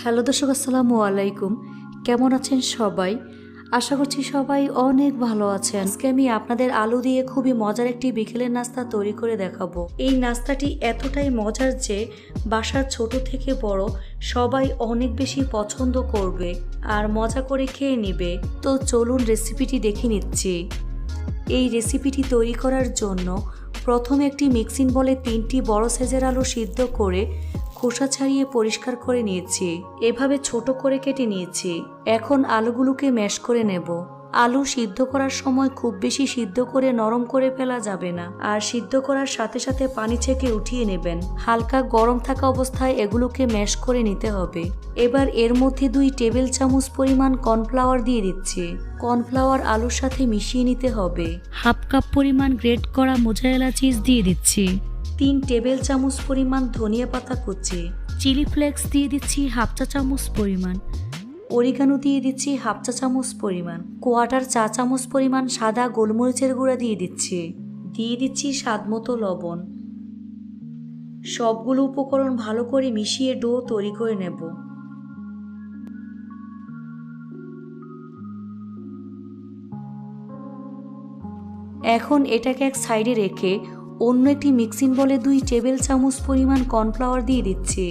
Hello দর্শক, আসসালামু আলাইকুম। কেমন আছেন সবাই? আশা করছি সবাই অনেক ভালো আছেন। আজকে আমি আপনাদের আলু দিয়ে খুবই মজার একটি বিকেলের নাস্তা তৈরি করে দেখাবো। এই নাস্তাটি এতটাই মজার যে বাসার ছোট থেকে বড় সবাই অনেক বেশি পছন্দ করবে আর মজা করে খেয়ে নিবে। তো চলুন রেসিপিটি দেখে নিচ্ছি। এই রেসিপিটি তৈরি করার জন্য প্রথমে একটি মিক্সিং বলে তিনটি বড় সাইজের আলু সিদ্ধ করে খোসা ছাড়িয়ে পরিষ্কার করে নিয়েছি। এভাবে ছোট করে কেটে নিয়েছি। এখন আলুগুলোকে ম্যাশ করে নেব। আলু সিদ্ধ করার সময় খুব বেশি সিদ্ধ করে নরম করে ফেলা যাবে না। আর সিদ্ধ করার সাথে সাথে পানি ছেঁকে উঠিয়ে নেবেন। হালকা গরম থাকা অবস্থায় এগুলোকে ম্যাশ করে নিতে হবে। এবার এর মধ্যে দুই টেবিল চামচ পরিমাণ কর্নফ্লাওয়ার দিয়ে দিচ্ছি। কর্নফ্লাওয়ার আলুর সাথে মিশিয়ে নিতে হবে। হাফ কাপ পরিমাণ গ্রেট করা মোজারেলা চিজ দিয়ে দিচ্ছি। তিন টেবিল চামচ পরিমাণ ধনিয়া পাতা কুচি, চিলি ফ্লেক্স দিয়ে দিচ্ছি হাফ চা চামচ পরিমাণ, অরিগানো দিয়ে দিচ্ছি হাফ চা চামচ পরিমাণ, কোয়াটার চা চামচ পরিমাণ সাদা গোলমরিচের গুঁড়া দিয়ে দিচ্ছি দিয়ে দিচ্ছি স্বাদ মতো লবণ। সবগুলো উপকরণ ভালো করে মিশিয়ে ডো তৈরি করে নেব। এখন এটাকে এক সাইডে রেখে অন্য একটি মিক্সিং বলে দুই টেবিল চামচ পরিমাণ কর্নফ্লাওয়ার দিয়ে দিচ্ছি।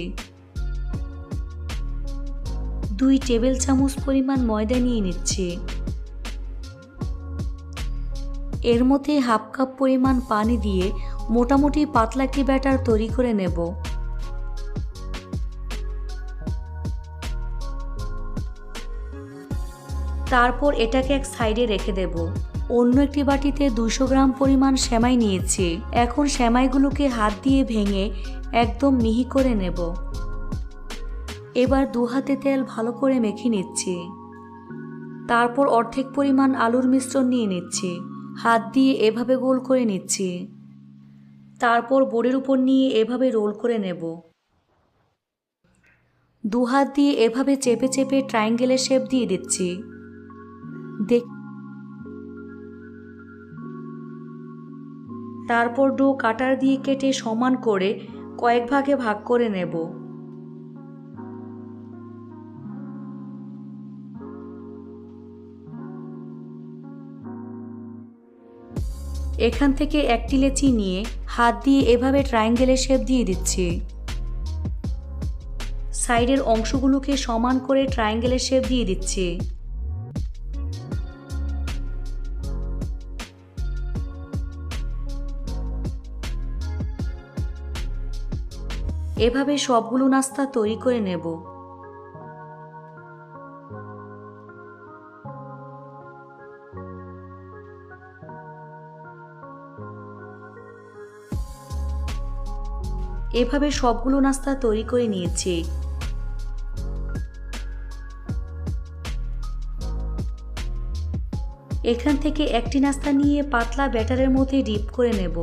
দুই টেবিল চামচ পরিমাণ ময়দা নিয়ে নিচ্ছি। এর মধ্যে হাফ কাপ পরিমাণ পানি দিয়ে মোটামুটি পাতলা একটি ব্যাটার তৈরি করে নেব। তারপর এটাকে এক সাইডে রেখে দেব। অন্য একটি বাটিতে দুশো গ্রাম পরিমাণ সেমাই নিয়েছি। এখন সেমাইগুলোকে হাত দিয়ে ভেঙে একদম মিহি করে নেব। এবার দু হাতে তেল ভালো করে মেখে নিচ্ছি। তারপর অর্ধেক পরিমাণ আলুর মিশ্রণ নিয়ে নিচ্ছি। হাত দিয়ে এভাবে গোল করে নিচ্ছি। তারপর বোর্ডের উপর নিয়ে এভাবে রোল করে নেব। দু হাত দিয়ে এভাবে চেপে চেপে ট্রায়াঙ্গেলের শেপ দিয়ে দিচ্ছি। দেখ তারপর ডো কাটার দিয়ে কেটে সমান করে কয়েক ভাগে ভাগ করে নেব। এখান থেকে একটি লেচি নিয়ে হাত দিয়ে এভাবে ট্রায়াঙ্গেলের শেপ দিয়ে দিচ্ছি। সাইডের অংশগুলোকে সমান করে ট্রায়াঙ্গেলের শেপ দিয়ে দিচ্ছি। এভাবে সবগুলো নাস্তা তৈরি করে নেব। এভাবে সবগুলো নাস্তা তৈরি করে নিয়েছি। এখান থেকে একটি নাস্তা নিয়ে পাতলা ব্যাটারের মধ্যে ডিপ করে নেব।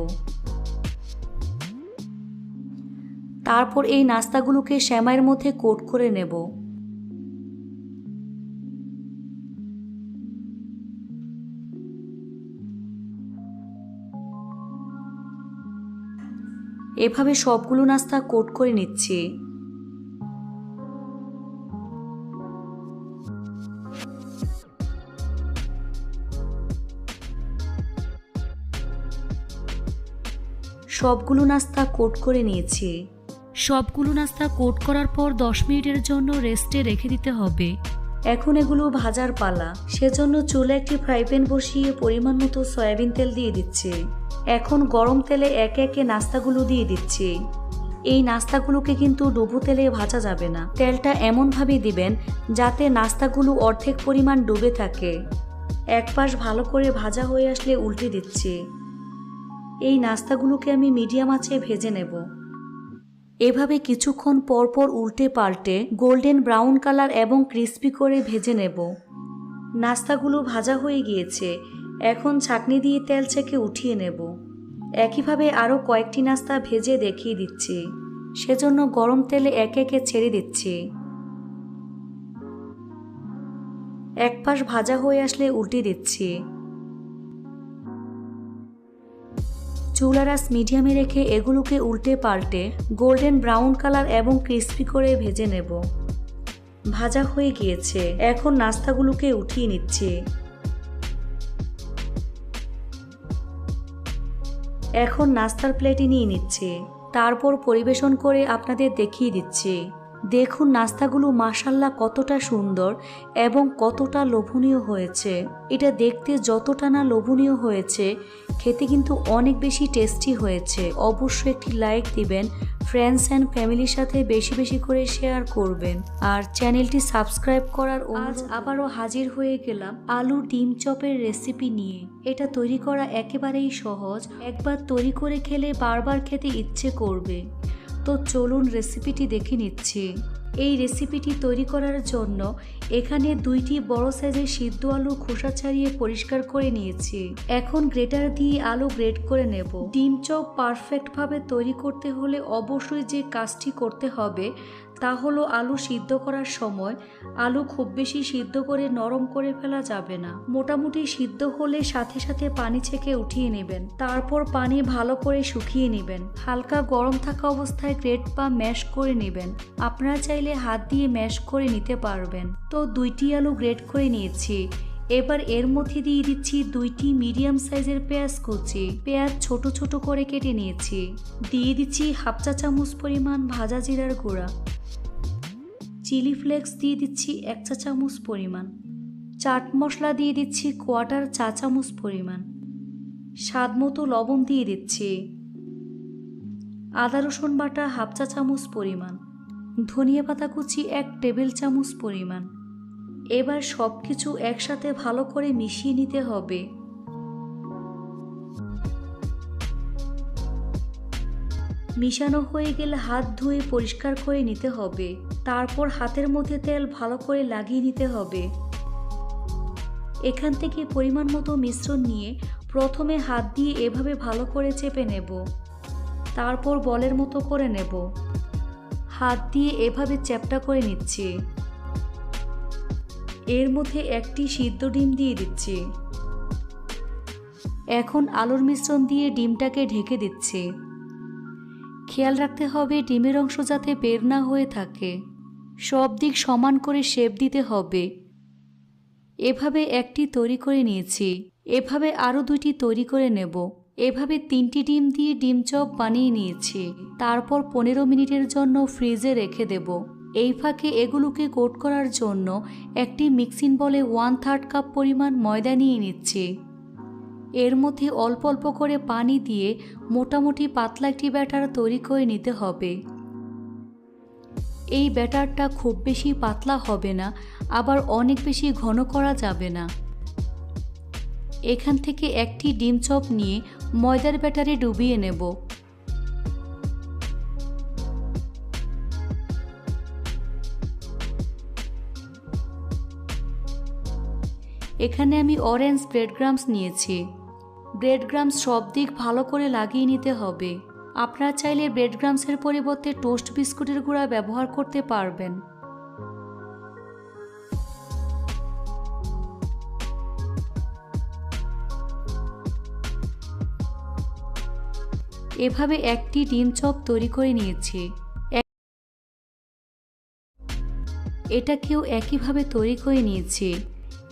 তারপর এই নাস্তাগুলোকে শ্যামাইয়ের মধ্যে কোট করে নেব। এভাবে সবগুলো নাস্তা কোট করে নিচ্ছি। সবগুলো নাস্তা কোট করে নিয়েছি। সবগুলো নাস্তা কোট করার পর দশ মিনিটের জন্য রেস্টে রেখে দিতে হবে। এখন এগুলো ভাজার পালা। সেজন্য চুলে একটি ফ্রাই প্যান বসিয়ে পরিমাণ মতো সয়াবিন তেল দিয়ে দিচ্ছে। এখন গরম তেলে একে একে নাস্তাগুলো দিয়ে দিচ্ছে। এই নাস্তাগুলোকে কিন্তু ডুবো তেলে ভাজা যাবে না। তেলটা এমনভাবে দিবেন যাতে নাস্তাগুলো অর্ধেক পরিমাণ ডুবে থাকে। এক পাশ ভালো করে ভাজা হয়ে আসলে উল্টে দিচ্ছি। এই নাস্তাগুলোকে আমি মিডিয়াম আঁচে ভেজে নেব। এভাবে কিছুক্ষণ পরপর উল্টে পাল্টে গোল্ডেন ব্রাউন কালার এবং ক্রিস্পি করে ভেজে নেব। নাস্তাগুলো ভাজা হয়ে গিয়েছে। এখন ছাকনি দিয়ে তেল ছেঁকে উঠিয়ে নেব। একইভাবে আরও কয়েকটি নাস্তা ভেজে দেখিয়ে দিচ্ছি। সেজন্য গরম তেলে একে একে ছেড়ে দিচ্ছি। এক পাশ ভাজা হয়ে আসলে উল্টে দিচ্ছি। চুলারাস মিডিয়ামে রেখে এগুলোকে উল্টে পাল্টে গোল্ডেন ব্রাউন কালার এবং ক্রিস্পি করে ভেজে নেব। ভাজা হয়ে গিয়েছে। এখন নাস্তাগুলোকে উঠিয়ে নিচ্ছি। এখন নাস্তার প্লেটে নিয়ে নিচ্ছে। তারপর পরিবেশন করে আপনাদের দেখিয়ে দিচ্ছে। দেখুন নাস্তাগুলো মাসাল্লা কতটা সুন্দর এবং কতটা লোভনীয় হয়েছে। এটা দেখতে যতটা না লোভনীয় হয়েছে খেতে কিন্তু অনেক বেশি টেস্টি হয়েছে। অবশ্যই একটি লাইক দিবেন ফ্রেন্ডস অ্যান্ড ফ্যামিলির সাথে বেশি বেশি করে শেয়ার করবেন। আর চ্যানেলটি সাবস্ক্রাইব করার আজ আবারও হাজির হয়ে গেলাম আলু ডিম চপের রেসিপি নিয়ে। এটা তৈরি করা একেবারেই সহজ একবার তৈরি করে খেলে বারবার খেতে ইচ্ছে করবে। তো চলুন রেসিপিটি দেখে নিচ্ছি। এই রেসিপিটি তৈরি করার জন্য এখানে দুইটি বড় সাইজের সিদ্ধ আলু খোসা ছাড়িয়ে পরিষ্কার করে নিয়েছি। এখন গ্রেটার দিয়ে আলু গ্রেট করে নেব। ডিম চপ পারফেক্টভাবে তৈরি করতে হলে অবশ্যই যে কাজটি করতে হবে তা হলো আলু সিদ্ধ করার সময় আলু খুব বেশি সিদ্ধ করে নরম করে ফেলা যাবে না। মোটামুটি সিদ্ধ হলে সাথে সাথে পানি ছেঁকে উঠিয়ে নেবেন। তারপর পানি ভালো করে শুকিয়ে নেবেন। হালকা গরম থাকা অবস্থায় গ্রেট বা ম্যাশ করে নেবেন। আপনারা চাইলে হাত দিয়ে ম্যাশ করে নিতে পারবেন। তো দুইটি আলু গ্রেট করে নিয়েছি। এবার এর মধ্যে দিয়ে দিচ্ছি দুইটি মিডিয়াম সাইজের পেঁয়াজ কুচি। পেঁয়াজ ছোট ছোট করে কেটে নিয়েছি। দিয়ে দিচ্ছি হাফ চা চামচ পরিমাণ ভাজা জিরার গুঁড়া। চিলি ফ্লেক্স দিয়ে দিচ্ছি এক চা চামচ পরিমাণ। চাট মশলা দিয়ে দিচ্ছি কোয়াটার চা চামচ পরিমাণ। স্বাদ মতো লবণ দিয়ে দিচ্ছি। আদা রসুন বাটা হাফ চা চামচ পরিমাণ। ধনিয়া পাতা কুচি এক টেবিল চামচ পরিমাণ। এবার সব কিছু একসাথে ভালো করে মিশিয়ে নিতে হবে। মিশানো হয়ে গেলে হাত ধুয়ে পরিষ্কার করে নিতে হবে। তারপর হাতের মধ্যে তেল ভালো করে লাগিয়ে নিতে হবে। এখান থেকে পরিমাণ মতো মিশ্রণ নিয়ে প্রথমে হাত দিয়ে এভাবে ভালো করে চেপে নেব। তারপর বলের মতো করে নেব। হাত দিয়ে এভাবে চ্যাপটা করে নিচ্ছি। এর মধ্যে একটি সিদ্ধ ডিম দিয়ে দিচ্ছি। এখন আলুর মিশ্রণ দিয়ে ডিমটাকে ঢেকে দিচ্ছি। খেয়াল রাখতে হবে ডিমের অংশ যাতে বের না হয়ে থাকে। সব দিক সমান করে শেপ দিতে হবে। এভাবে একটি তৈরি করে নিয়েছি। এভাবে আরও দুইটি তৈরি করে নেব। এভাবে তিনটি ডিম দিয়ে ডিম চপ বানিয়ে নিয়েছি। তারপর পনেরো মিনিটের জন্য ফ্রিজে রেখে দেব। এই ফাঁকে এগুলোকে কোট করার জন্য একটি মিক্সিং বলে ওয়ান থার্ড কাপ পরিমাণ ময়দা নিয়ে নিচ্ছি। এর মধ্যে অল্প অল্প করে পানি দিয়ে মোটামুটি পাতলা একটি ব্যাটার তৈরি করে নিতে হবে। এই ব্যাটারটা খুব বেশি পাতলা হবে না, আবার অনেক বেশি ঘন করা যাবে না। এখান থেকে একটি ডিম চপ নিয়ে ময়দার ব্যাটারে ডুবিয়ে নেব। এখানে আমি অরেঞ্জ ব্রেড গ্রামস নিয়েছি। ব্রেড গ্রামস সব দিক ভালো করে লাগিয়ে নিতে হবে। আপনারা চাইলে ব্রেড গ্রামসের পরিবর্তে টোস্ট বিস্কুটের গুঁড়া ব্যবহার করতে পারবেন। এভাবে একটি ডিম চপ তৈরি করে নিয়েছি। এটাকেও একইভাবে তৈরি করে নিয়েছি।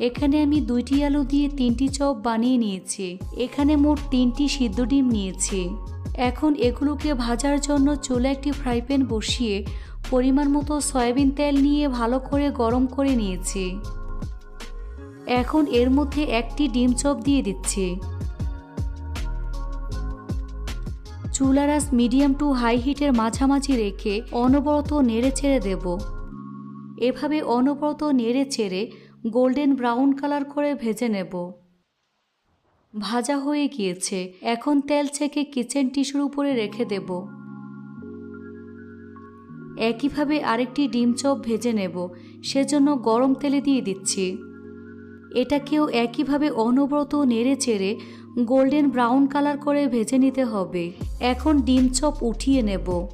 এখানে আমি দুইটি আলু দিয়ে তিনটি চপ বানিয়ে নিয়েছি। এখানে মোট তিনটি সিদ্ধ ডিম নিয়েছি। এখন এগুলোকে ভাজার জন্য চুলে একটি ফ্রাই প্যান বসিয়ে পরিমাণ মতো সয়াবিন তেল নিয়ে ভালো করে গরম করে নিয়েছি। এখন এর মধ্যে একটি ডিম চপ দিয়ে দিচ্ছি। চুলারাস মিডিয়াম টু হাই হিটের মাঝামাঝি রেখে অনবরত নেড়ে ছেড়ে দেব। এভাবে অনবরত নেড়ে চেড়ে গোল্ডেন ব্রাউন কালার করে ভেজে নেব। ভাজা হয়ে গিয়েছে। এখন তেল ছেঁকে কিচেন টিস্যুর উপরে রেখে দেব। একইভাবে আরেকটি ডিম চপ ভেজে নেব। সেজন্য গরম তেলে দিয়ে দিচ্ছি। এটাকেও একইভাবে অনবরত নেড়ে চেড়ে গোল্ডেন ব্রাউন কালার করে ভেজে নিতে হবে। এখন ডিম চপ উঠিয়ে নেব।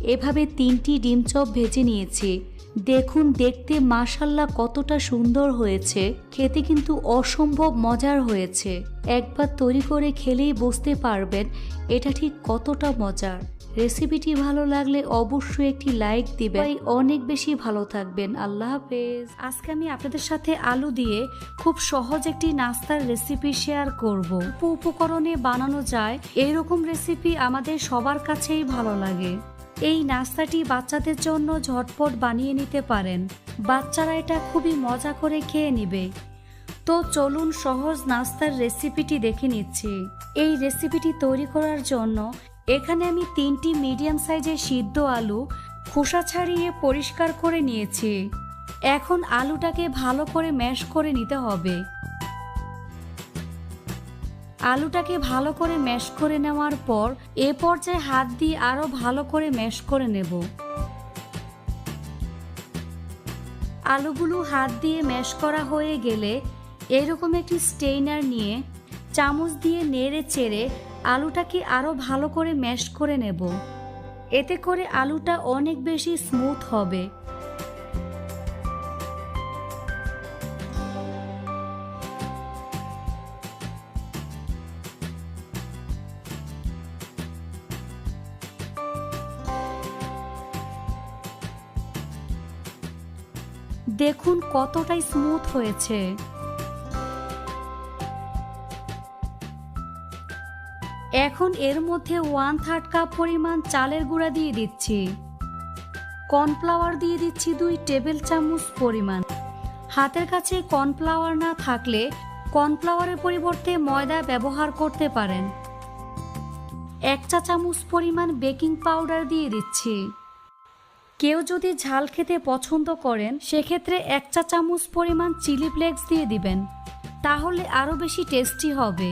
এভাবে তিনটি ডিম চপ ভেজে নিয়েছি। দেখুন দেখতে মাশাল্লাহ কতটা সুন্দর হয়েছে। খেতে কিন্তু অসম্ভব মজার হয়েছে। একবার তৈরি করে খেলেই বুঝতে পারবেন এটা ঠিক কতটা মজার। রেসিপিটি ভালো লাগলে অবশ্যই একটি লাইক দিবেন। অনেক বেশি ভালো থাকবেন। আল্লাহ হাফেজ। আজকে আমি আপনাদের সাথে আলু দিয়ে খুব সহজ একটি নাস্তার রেসিপি শেয়ার করব। উপ উপকরণে বানানো যায়। এরকম রেসিপি আমাদের সবার কাছেই ভালো লাগে। এই নাস্তাটি বাচ্চাদের জন্য ঝটপট বানিয়ে নিতে পারেন। বাচ্চারা এটা খুবই মজা করে খেয়ে নিবে। তো চলুন সহজ নাস্তার রেসিপিটি দেখে নিচ্ছি। এই রেসিপিটি তৈরি করার জন্য এখানে আমি তিনটি মিডিয়াম সাইজের সিদ্ধ আলু খোসা ছাড়িয়ে পরিষ্কার করে নিয়েছি। এখন আলুটাকে ভালো করে ম্যাশ করে নিতে হবে। আলুটাকে ভালো করে ম্যাশ করে নেওয়ার পর এ পর্যায়ে হাত দিয়ে আরও ভালো করে ম্যাশ করে নেব। আলুগুলো হাত দিয়ে ম্যাশ করা হয়ে গেলে এরকম একটি স্টেইনার নিয়ে চামচ দিয়ে নেড়ে চেড়ে আলুটাকে আরও ভালো করে ম্যাশ করে নেব। এতে করে আলুটা অনেক বেশি স্মুথ হবে। দেখুন কতটাই স্মুথ হয়েছে। এখন এর মধ্যে ওয়ান থার্ড কাপ পরিমাণ চালের গুঁড়া দিয়ে দিচ্ছি। কর্নফ্লাওয়ার দিয়ে দিচ্ছি দুই টেবিল চামচ পরিমাণ। হাতের কাছে কর্নফ্লাওয়ার না থাকলে কর্নফ্লাওয়ারের পরিবর্তে ময়দা ব্যবহার করতে পারেন। এক চা চামচ পরিমাণ বেকিং পাউডার দিয়ে দিচ্ছি। কেউ যদি ঝাল খেতে পছন্দ করেন, সেক্ষেত্রে এক চা চামচ পরিমাণ চিলি ফ্লেক্স দিয়ে দিবেন। তাহলে আরও বেশি টেস্টি হবে।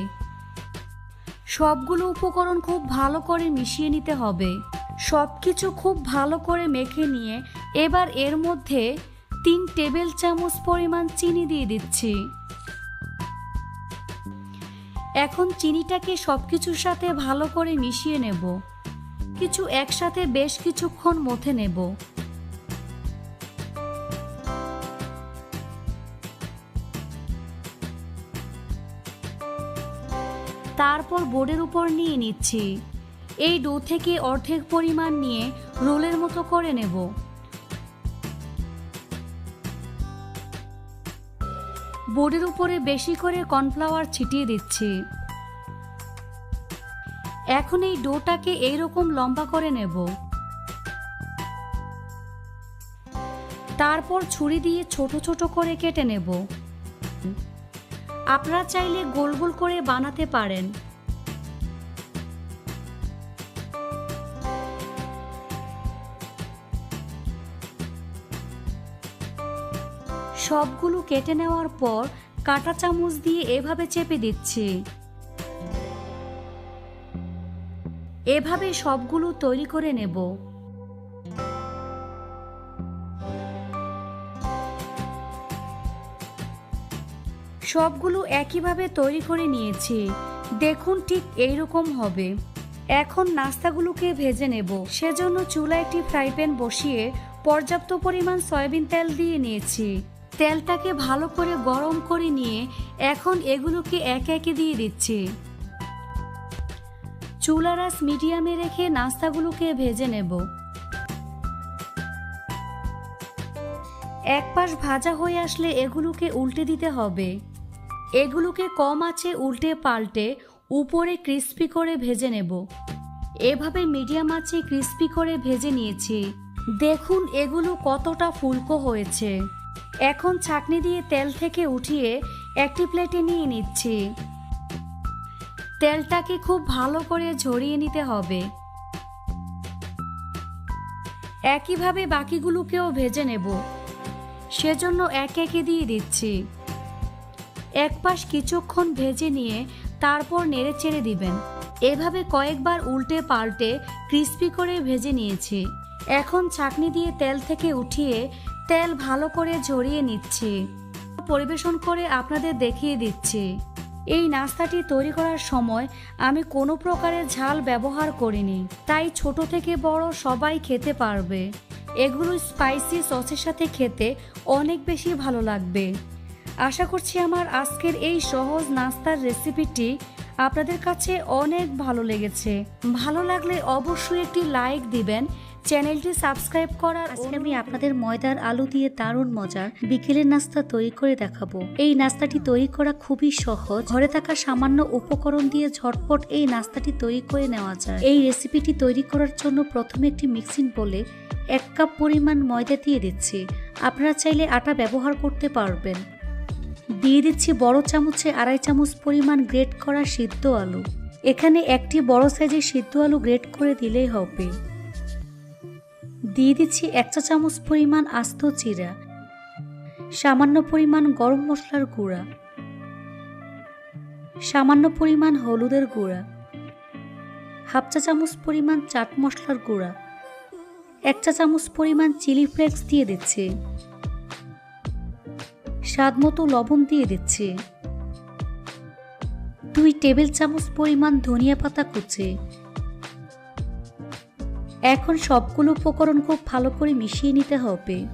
সবগুলো উপকরণ খুব ভালো করে মিশিয়ে নিতে হবে। সব কিছু খুব ভালো করে মেখে নিয়ে এবার এর মধ্যে তিন টেবিল চামচ পরিমাণ চিনি দিয়ে দিচ্ছি। এখন চিনিটাকে সব কিছুর সাথে ভালো করে মিশিয়ে নেব। কিছু একসাথে বেশ কিছুক্ষণ মথে নেব। তারপর বোর্ডের উপর নিয়ে নিচ্ছি। এই ডো থেকে অর্ধেক পরিমাণ নিয়ে রোলের মতো করে নেব। বোর্ডের উপরে বেশি করে কর্নফ্লাওয়ার ছিটিয়ে দিচ্ছি। এখন এই ডোটাকে এইরকম লম্বা করে নেব। তারপর ছুরি দিয়ে ছোট ছোট করে কেটে নেব। আপনারা চাইলে গোল গোল করে বানাতে পারেন। সবগুলো কেটে নেওয়ার পর কাঁটা চামচ দিয়ে এভাবে চেপে দিচ্ছি। এভাবে সবগুলো তৈরি করে নেব। সবগুলো একইভাবে তৈরি করে নিয়েছি। দেখুন ঠিক এই রকম হবে। এখন নাস্তাগুলোকে ভেজে নেব। সেজন্য চুলা একটি ফ্রাই প্যান বসিয়ে পর্যাপ্ত পরিমাণ সয়াবিন তেল দিয়ে নিয়েছি। তেলটাকে ভালো করে গরম করে নিয়ে এখন এগুলোকে একে একে দিয়ে দিচ্ছি। চুলারাস মিডিয়ামে রেখে নাস্তাগুলোকে ভেজে নেব। এক পাশ ভাজা হয়ে আসলে এগুলোকে উল্টে দিতে হবে। এগুলোকে কম আছে উল্টে পাল্টে উপরে ক্রিস্পি করে ভেজে নেব। এভাবে মিডিয়াম আছে ক্রিস্পি করে ভেজে নিয়েছি। দেখুন এগুলো কতটা ফুলকো হয়েছে। এখন ছাকনি দিয়ে তেল থেকে উঠিয়ে একটি প্লেটে নিয়ে নিচ্ছি। তেলটাকে খুব ভালো করে ঝরিয়ে নিতে হবে। একইভাবে বাকিগুলোকেও ভেজে নেব। সেজন্য এক একে দিয়ে দিচ্ছি। এক পাশ কিছুক্ষণ ভেজে নিয়ে তারপর নেড়ে চেড়ে দিবেন। এভাবে কয়েকবার উল্টে পাল্টে ক্রিস্পি করে ভেজে নিয়েছি। এখন ছাকনি দিয়ে তেল থেকে উঠিয়ে তেল ভালো করে ঝরিয়ে নিচ্ছি। পরিবেশন করে আপনাদের দেখিয়ে দিচ্ছি। এই নাস্তাটি তৈরি করার সময় আমি কোনো প্রকারের ঝাল ব্যবহার করিনি, তাই ছোট থেকে বড় সবাই খেতে পারবে। এগুলো স্পাইসি সসের সাথে খেতে অনেক বেশি ভালো লাগবে। আশা করছি আমার আজকের এই সহজ নাস্তার রেসিপিটি আপনাদের কাছে অনেক ভালো লেগেছে। ভালো লাগলে অবশ্যই একটি লাইক দিবেন চ্যানেলটি সাবস্ক্রাইব করার আজকে আমি আপনাদের ময়দার আলু দিয়ে দারুণ মজার বিকেলের নাস্তা তৈরি করে দেখাবো। এই নাস্তাটি তৈরি করা খুবই সহজ। ঘরে থাকা সামান্য উপকরণ দিয়ে ঝটপট এই নাস্তাটি তৈরি করে নেওয়া যায়। এই রেসিপিটি তৈরি করার জন্য প্রথমে একটি মিক্সিং বলে এক কাপ পরিমাণ ময়দা দিয়ে দিচ্ছি। আপনারা চাইলে আটা ব্যবহার করতে পারবেন। দিয়ে দিচ্ছি বড় চামচে আড়াই চামচ পরিমাণ গ্রেট করা সিদ্ধ আলু। এখানে একটি বড় সাইজের সিদ্ধ আলু গ্রেট করে দিলেই হবে। দিয়ে দিচ্ছি এক চা চামচ পরিমাণ আস্ত চিরা সামান্য পরিমাণ গরম মশলার গুঁড়া, সামান্য পরিমাণ হলুদের গুঁড়া, হাফ চা চামচ পরিমাণ চাট মশলার গুঁড়া, এক চা চামচ পরিমাণ চিলি ফ্লেক্স দিয়ে দিচ্ছি। স্বাদ মতো লবণ দিয়ে দিচ্ছি। দুই টেবিল চামচ পরিমাণ ধনিয়া পাতা কুচে। এখন সবগুলো উপকরণ খুব ভালো করে মিশিয়ে নিতে হবে।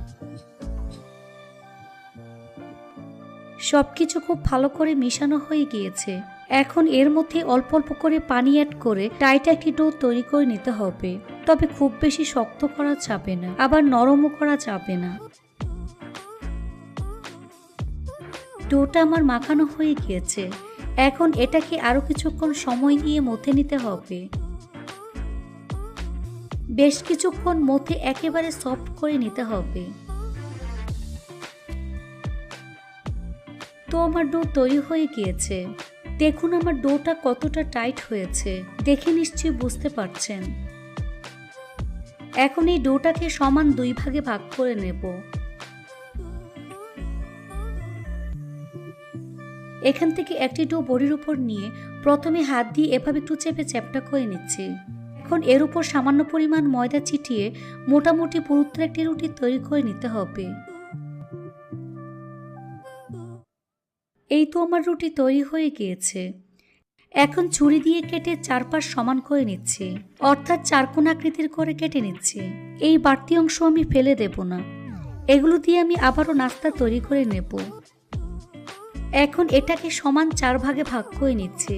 সব কিছু খুব ভালো করে মিশানো হয়ে গিয়েছে। এখন এর মধ্যে অল্প অল্প করে পানি অ্যাড করে টাইট একটি ডো তৈরি করে নিতে হবে। তবে খুব বেশি শক্ত করা যাবে না, আবার নরমও করা যাবে না। ডোটা আমার মাখানো হয়ে গিয়েছে। এখন এটাকে আরও কিছুক্ষণ সময় নিয়ে মথে নিতে হবে। বেশ কিছুক্ষণ মথে একেবারে সফট করে নিতে হবে। তো আমার ডো তৈরি হয়ে গিয়েছে। দেখুন আমার ডোটা কতটা টাইট হয়েছে। দেখে নিশ্চয়ই বুঝতে পারছেন। এখন এই ডোটাকে সমান দুই ভাগে ভাগ করে নেব। এখান থেকে একটি ডো বড়ির উপর নিয়ে প্রথমে হাত দিয়ে এভাবে একটু চেপে চ্যাপটা করে নিচ্ছি। এখন এর উপর সামান্য পরিমাণ ময়দা ছিটিয়ে মোটামুটি পুরুত্বের একটি রুটি তৈরি করে নিতে হবে। এই তো আমার রুটি তৈরি হয়ে গিয়েছে। এখন ছুরি দিয়ে কেটে চারপাশ সমান করে নিচ্ছি। অর্থাৎ চারকোণ আকৃতির করে কেটে নিচ্ছি। এই বাড়তি অংশ আমি ফেলে দেব না। এগুলো দিয়ে আমি আবারও নাস্তা তৈরি করে নেব। এখন এটাকে সমান চার ভাগে ভাগ করে নিচ্ছি।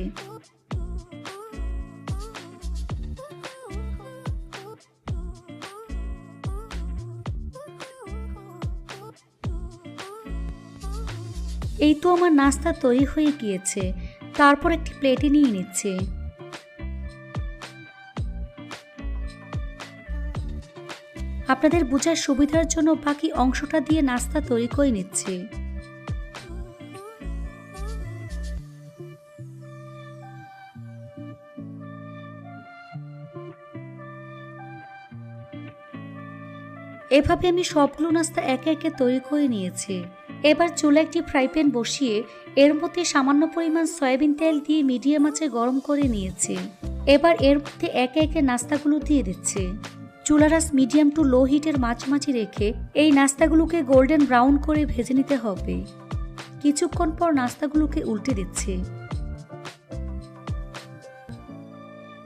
এই তো আমার নাস্তা তৈরি হয়ে গিয়েছে। তারপর একটি প্লেটে নিয়ে নিচ্ছে। আপনাদের বোঝার সুবিধার জন্য বাকি অংশটা দিয়ে নাস্তা তৈরি করে নিচ্ছে। এভাবে আমি সবগুলো নাস্তা একে একে তৈরি করে নিয়েছি। এবার চুলা একটি ফ্রাই প্যান বসিয়ে এর মধ্যে সামান্য পরিমাণ সয়াবিন তেল দিয়ে মিডিয়াম আঁচে গরম করে নিয়েছি। এবার এর মধ্যে একে একে নাস্তাগুলো দিয়ে দিচ্ছে। চুলারাস মিডিয়াম টু লো হিটের মাঝামাঝি রেখে এই নাস্তাগুলোকে গোল্ডেন ব্রাউন করে ভেজে নিতে হবে। কিছুক্ষণ পর নাস্তাগুলোকে উল্টে দিচ্ছে।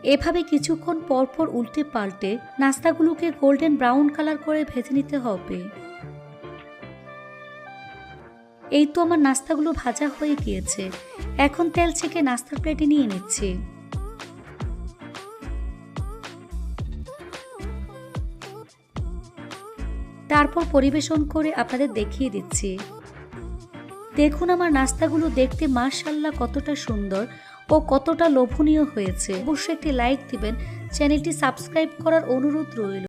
এভাবে কিছুক্ষণ পর পর উল্টে পাল্টে নাস্তাগুলোকে গোল্ডেন ব্রাউন কালার করে ভেজে নিতে হবে। এই তো আমার নাস্তাগুলো ভাজা হয়ে গিয়েছে। এখন তেল ছেঁকে নাস্তার প্লেটে নিয়ে নিচ্ছি। তারপর পরিবেশন করে আপনাদের দেখিয়ে দিচ্ছি। দেখুন আমার নাস্তাগুলো দেখতে মাশাল্লাহ কতটা সুন্দর ও কতটা লোভনীয় হয়েছে। অবশ্যই একটি লাইক দিবেন, চ্যানেলটি সাবস্ক্রাইব করার অনুরোধ রইল।